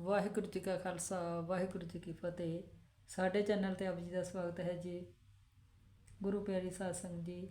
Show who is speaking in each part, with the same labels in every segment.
Speaker 1: ਵਾਹਿਗੁਰੂ ਜੀ ਕਾ ਖਾਲਸਾ, ਵਾਹਿਗੁਰੂ ਜੀ ਕੀ ਫਤਿਹ। ਸਾਡੇ ਚੈਨਲ ਤੇ ਆਪ ਜੀ ਦਾ ਸਵਾਗਤ ਹੈ ਜੀ। ਗੁਰੂ ਪਿਆਰੀ ਸਾਧ ਸੰਗਤ ਜੀ,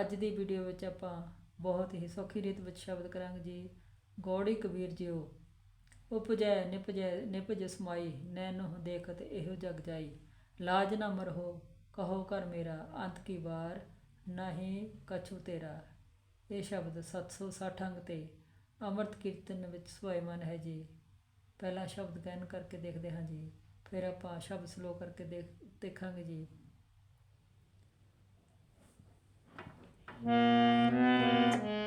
Speaker 1: ਅੱਜ ਦੀ ਵੀਡੀਓ ਵਿੱਚ ਆਪਾਂ ਬਹੁਤ ਹੀ ਸੌਖੀ ਰੀਤ ਵਿੱਚ ਸ਼ਬਦ ਕਰਾਂਗੇ ਜੀ, ਗੌੜੀ ਕਬੀਰ ਜੀਓ। ਉਪਜੈ ਨਿਪਜੈ, ਨਿਪਜ ਸਮਾਈ ਨੈਨੋ ਦੇਖਤ ਇਹੋ ਜਗ ਜਾਈ। ਲਾਜ ਨਾ ਮਰਹੋ, ਕਹੋ ਕਰ ਮੇਰਾ, ਅੰਤ ਕੀ ਵਾਰ, ਨਹੀਂ ਕਛੂ ਤੇਰਾ। ਇਹ ਸ਼ਬਦ 760 ਅੰਗ ਤੇ ਅੰਮ੍ਰਿਤ ਕੀਰਤਨ ਵਿੱਚ ਸੁਭਾਇਮਾਨ ਹੈ ਜੀ। ਪਹਿਲਾ ਸ਼ਬਦ ਗਾਇਨ ਕਰਕੇ ਦੇਖਦੇ ਹਾਂ ਜੀ। ਫਿਰ ਆਪਾਂ ਸ਼ਬਦ ਸਲੋ ਕਰਕੇ ਦੇਖ, ਦੇਖਾਂਗੇ ਜੀ। ਉਪਜੈ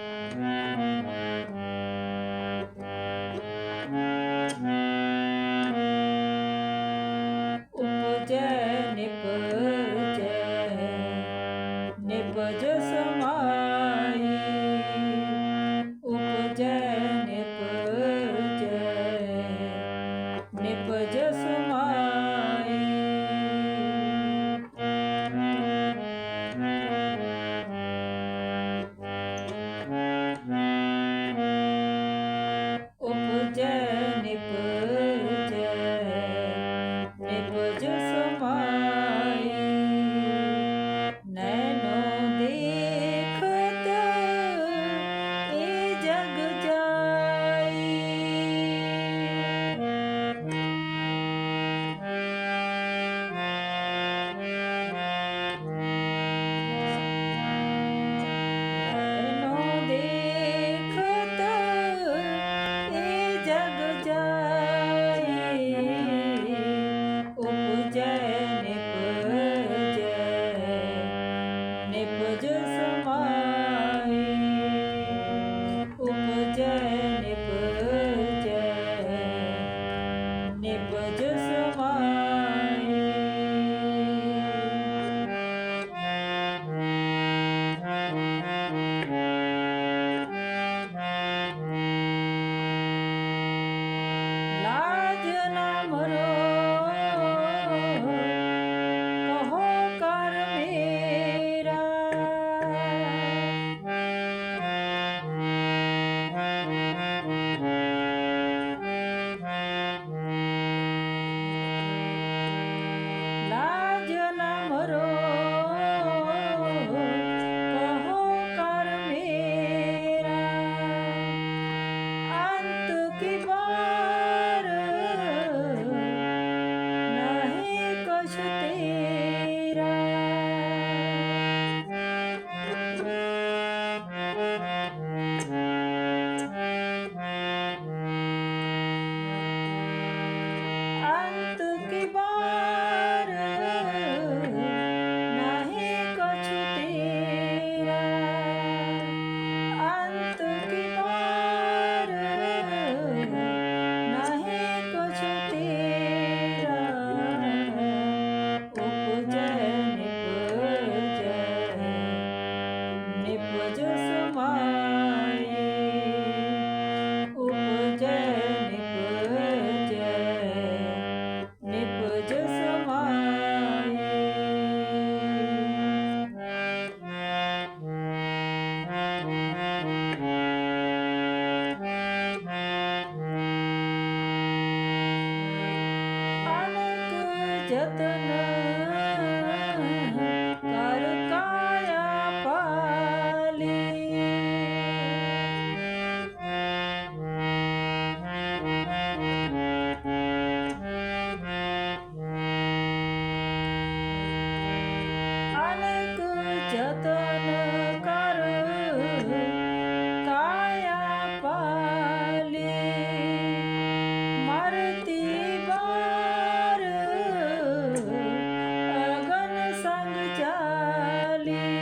Speaker 1: darling.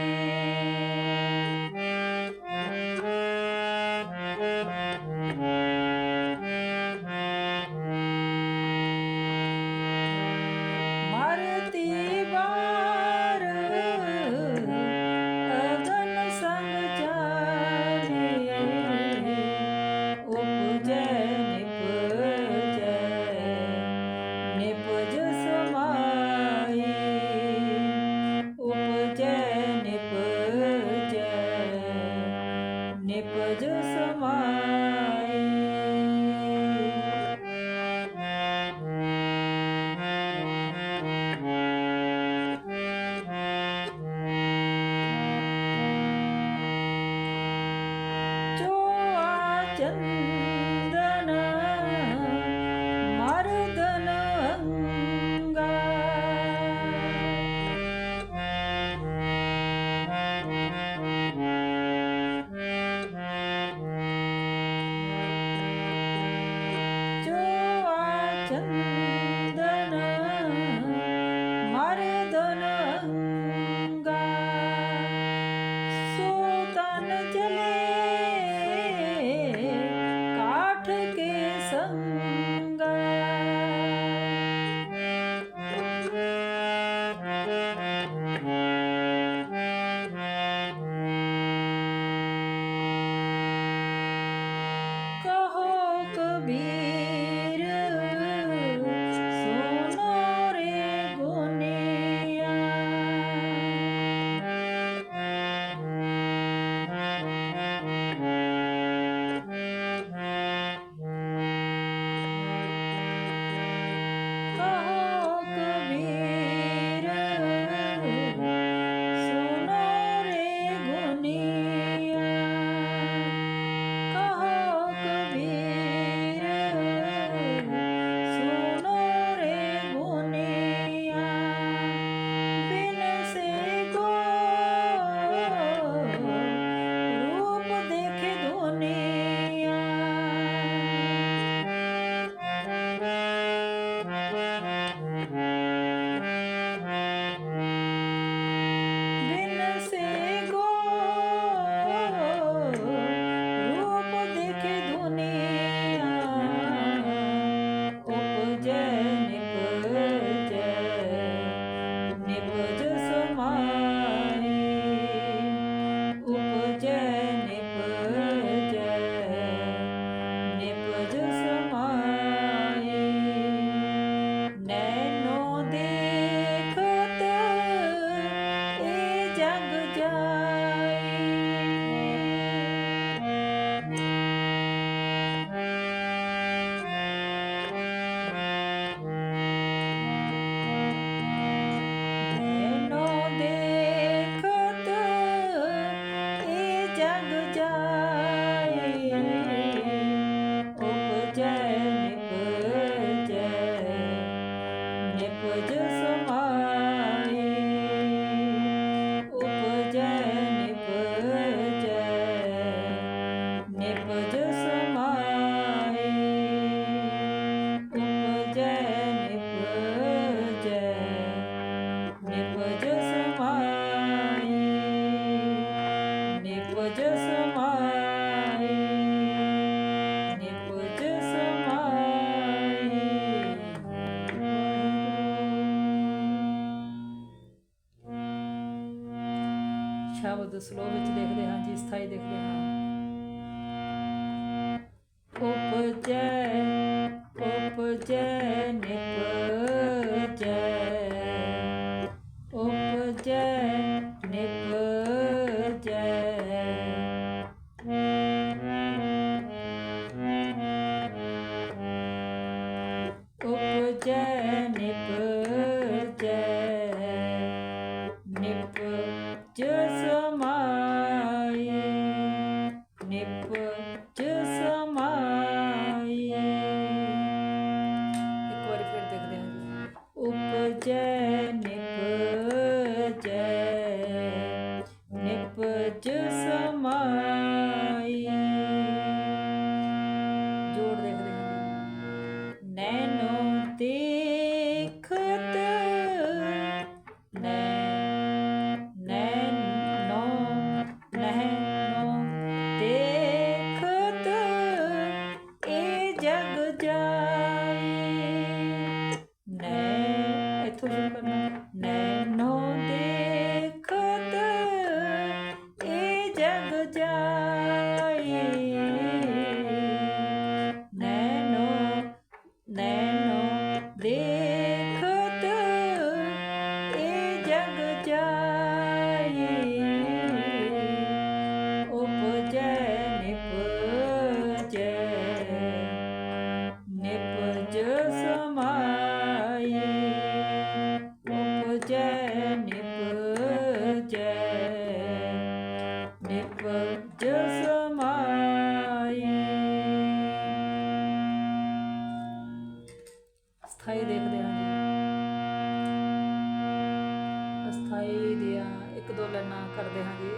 Speaker 1: ਸ਼ਬਦ ਸਲੋਹ ਵਿੱਚ ਦੇਖਦੇ ਹਾਂ ਜੀ ਸਥਾਈ ਦੇਖਦੇ ਹਾਂ। ਇੱਕ ਦੋ ਲੈਣਾ ਕਰਦੇ ਹਾਂ ਜੀ।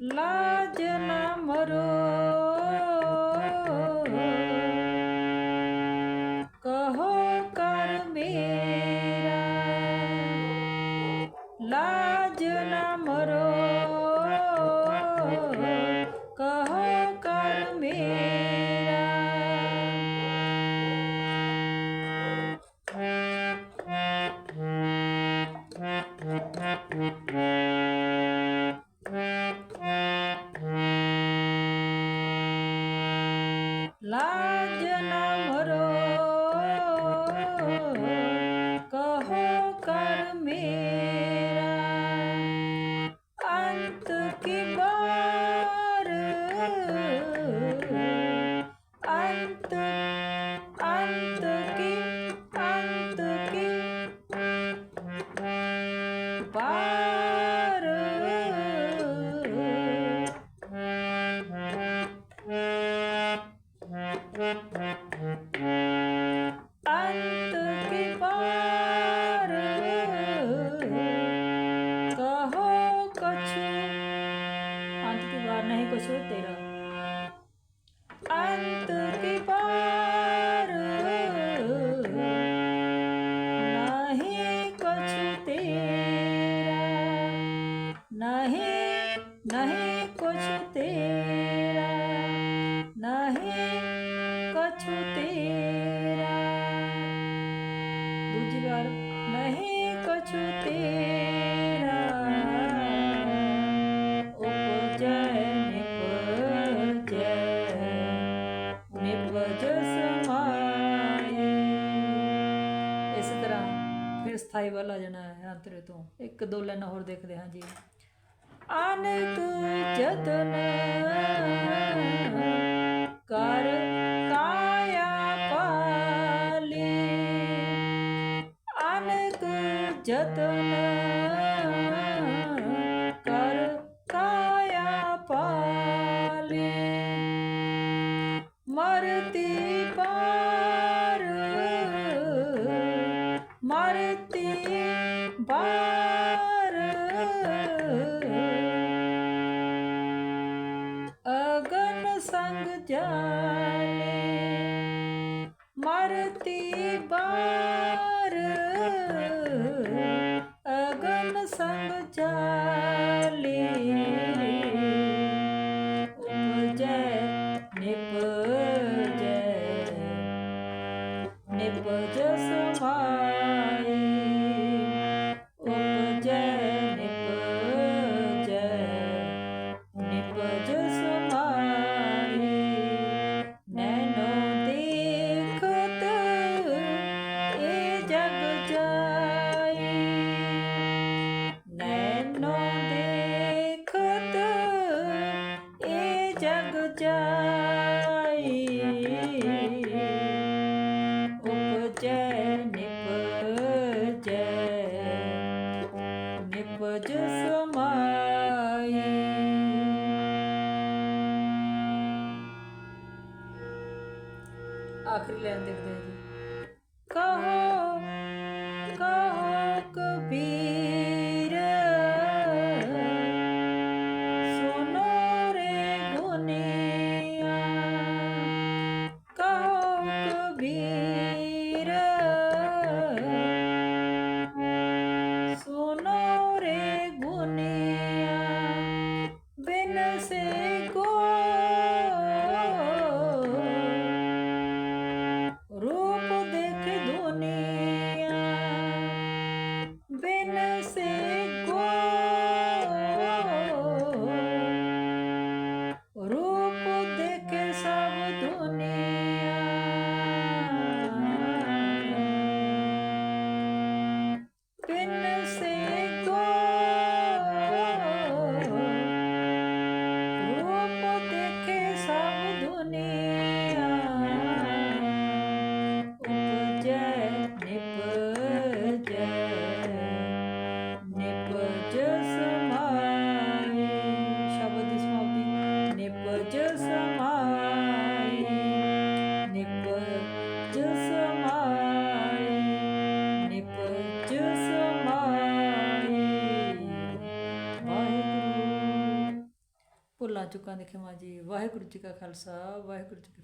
Speaker 1: ਲਾਜ ਨਾ ਮਰੋ। 나이고 좋을 때이라 ਹਾਈ ਵੱਲ ਆ ਜਾਣਾ ਹੈ ਅੰਤਰੇ ਤੋਂ। ਇੱਕ ਦੋ ਲਾਈਨਾਂ ਹੋਰ ਦੇਖਦੇ ਹਾਂ ਜੀ। ਆਨੇ ਜਤਨ ਕਰ ਲੈਣ ਦੇਖਦੇ ਆ ਚੁੱਕਾ ਦੇ ਖਿਮਾ ਜੀ ਵਾਹਿਗੁਰੂ ਜੀ ਕਾ ਖਾਲਸਾ ਵਾਹਿਗੁਰੂ ਜੀ ਕੀ